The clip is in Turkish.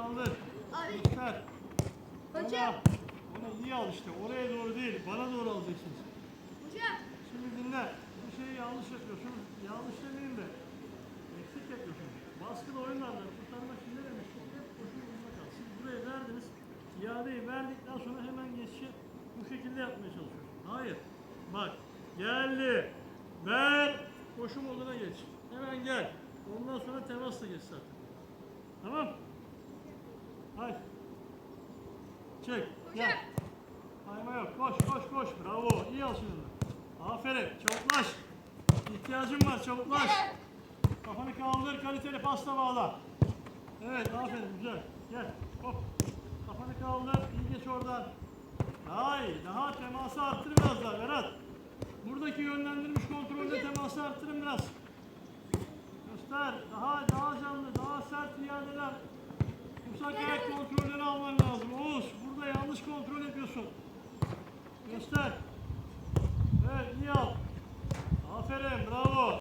kaldır. Abi. Göster. Hocam. Onu iyi al işte. Oraya doğru değil. Bana doğru alacaksınız. Hocam. Şimdi dinle. Bir şeyi yanlış yapıyorsun. Yanlış demeyeyim de. Eksik yapıyorsun. Baskılı oyunlarda kurtarmak için ne demiş? Hep koşun yolunda kal. Siz buraya verdiniz. İadeyi verdikten sonra hemen geçişi bu şekilde yapmaya çalışıyorsun. Hayır. Bak. Geldi. Ver. Koşu moduna geç. Hemen gel. Ondan sonra temasla geç zaten. Tamam. Çek. Gel. Kayma yok. Koş koş koş. Bravo. İyi al şimdi. Aferin. Çabuklaş. İhtiyacım var. Çabuklaş. Kafanı kaldır. Kaliteli pasta bağla. Evet. Aferin. Güzel. Gel. Hop. Kafanı kaldır. İyi geç oradan. İyi. Daha teması arttır biraz daha Berat. Buradaki yönlendirilmiş kontrolde teması arttırın biraz. Göster. Daha daha canlı, daha sert iadeler. Uzak ayak kontrolleri alman Göster.